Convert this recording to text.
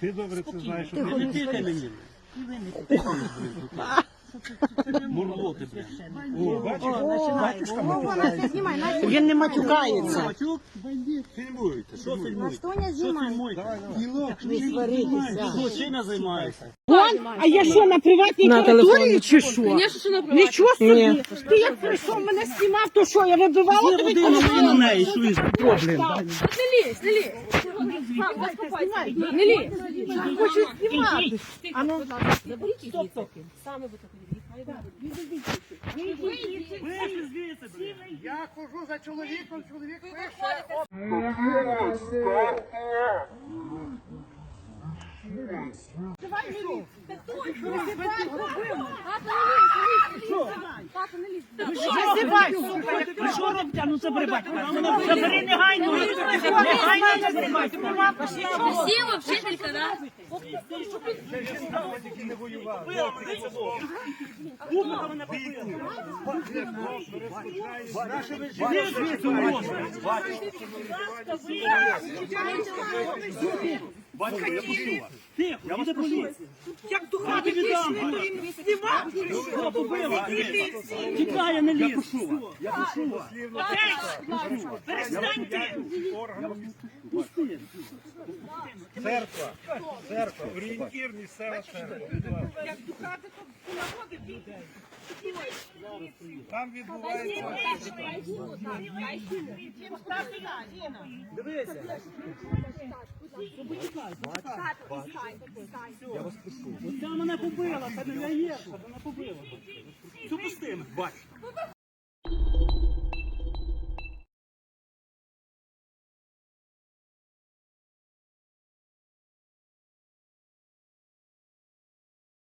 Ти добре це знаєш, що ти не тикай мені. І ви не тикайте. Мурлоти, блядь. О, бачиш, батюшка Настя. Він не матюкається. Матюк? фільмуєте. Що фільмуєте? Настоня Що знімай. фільмуєте? Не сваритися. Злочиння займаєшся. Вон, а я що, на приватній території чи що? Нічого собі. Ти як прийшов, мене знімав, то що, я вибивала тобі телефон? на неї, що із проблем. Не лізь, не лізь. Не лізь. Хочу знімати. А ну, Саме ви так я хожу за чоловіком, чоловік Визивай, сука, як Ви що робите? Ну забери батька. Забери негайно. Негайно забери Всі ви вчителька, да? Тихо, іди поліція. Як до хати віддам? Тікає, не ліз. Я пишу вас. Перестаньте. Церква, церква, орієнтір місцева церква. будь ласка. Там відбувається. Дивися. Оця мене побила, це не я є, це мене побила. Цю пусти, бач.